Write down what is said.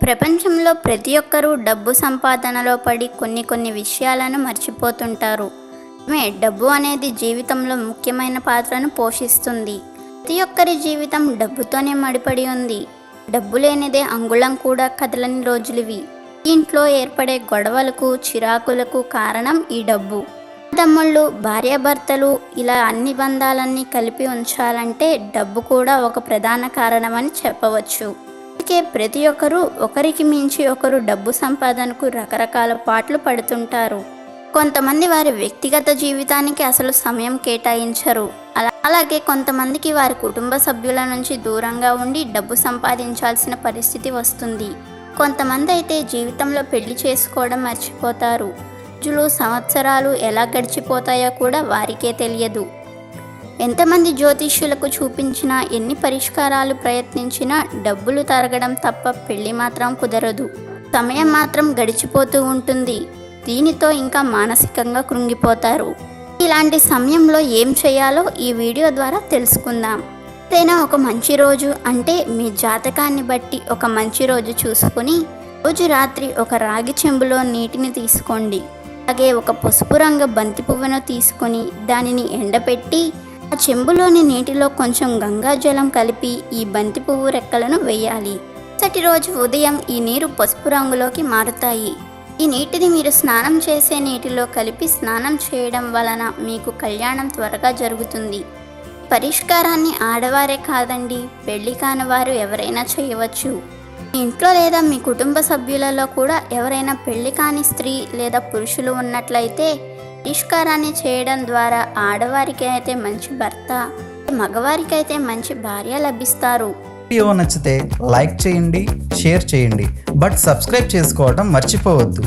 ప్రపంచంలో ప్రతి ఒక్కరూ డబ్బు సంపాదనలో పడి కొన్ని కొన్ని విషయాలను మర్చిపోతుంటారు. మే డబ్బు అనేది జీవితంలో ముఖ్యమైన పాత్రను పోషిస్తుంది. ప్రతి ఒక్కరి జీవితం డబ్బుతోనే మడిపడి ఉంది. డబ్బు లేనిదే అంగుళం కూడా కదలని రోజులివి. ఇంట్లో ఏర్పడే గొడవలకు చిరాకులకు కారణం ఈ డబ్బు. తమ్ముళ్ళు భార్యాభర్తలు ఇలా అన్ని బంధాలన్నీ కలిపి ఉంచాలంటే డబ్బు కూడా ఒక ప్రధాన కారణమని చెప్పవచ్చు. అందుకే ప్రతి ఒక్కరూ ఒకరికి మించి ఒకరు డబ్బు సంపాదనకు రకరకాల పాటలు పడుతుంటారు. కొంతమంది వారి వ్యక్తిగత జీవితానికి అసలు సమయం కేటాయించరు. అలాగే కొంతమందికి వారి కుటుంబ సభ్యుల నుంచి దూరంగా ఉండి డబ్బు సంపాదించాల్సిన పరిస్థితి వస్తుంది. కొంతమంది అయితే జీవితంలో పెళ్ళి చేసుకోవడం మర్చిపోతారు. రోజులు సంవత్సరాలు ఎలా గడిచిపోతాయో కూడా వారికే తెలియదు. ఎంతమంది జ్యోతిష్యులకు చూపించినా ఎన్ని పరిష్కారాలు ప్రయత్నించినా డబ్బులు తరగడం తప్ప పెళ్ళి మాత్రం కుదరదు. సమయం మాత్రం గడిచిపోతూ ఉంటుంది. దీనితో ఇంకా మానసికంగా కృంగిపోతారు. ఇలాంటి సమయంలో ఏం చేయాలో ఈ వీడియో ద్వారా తెలుసుకుందాం. ఏదైనా ఒక మంచి రోజు అంటే మీ జాతకాన్ని బట్టి ఒక మంచి రోజు చూసుకుని రోజు రాత్రి ఒక రాగి చెంబులో నీటిని తీసుకోండి. అలాగే ఒక పసుపు రంగు బంతి పువ్వును తీసుకొని దానిని ఎండపెట్టి ఆ చెంబులోని నీటిలో కొంచెం గంగాజలం కలిపి ఈ బంతి పువ్వు రెక్కలను వేయాలి. మరుసటి రోజు ఉదయం ఈ నీరు పసుపు రంగులోకి మారుతాయి. ఈ నీటిని మీరు స్నానం చేసే నీటిలో కలిపి స్నానం చేయడం వలన మీకు కళ్యాణం త్వరగా జరుగుతుంది. పరిష్కారాన్ని ఆడవారే కాదండి పెళ్ళి కాని వారు ఎవరైనా చేయవచ్చు. ఇంట్లో లేదా మీ కుటుంబ సభ్యులలో కూడా ఎవరైనా పెళ్ళి కాని స్త్రీ లేదా పురుషులు ఉన్నట్లయితే పరిష్కారాన్ని చేయడం ద్వారా ఆడవారికి అయితే మంచి భర్త మగవారికి అయితే మంచి భార్య లభిస్తారు. వీడియో నచ్చితే లైక్ చేయండి షేర్ చేయండి. బట్ సబ్స్క్రైబ్ చేసుకోవడం మర్చిపోవద్దు.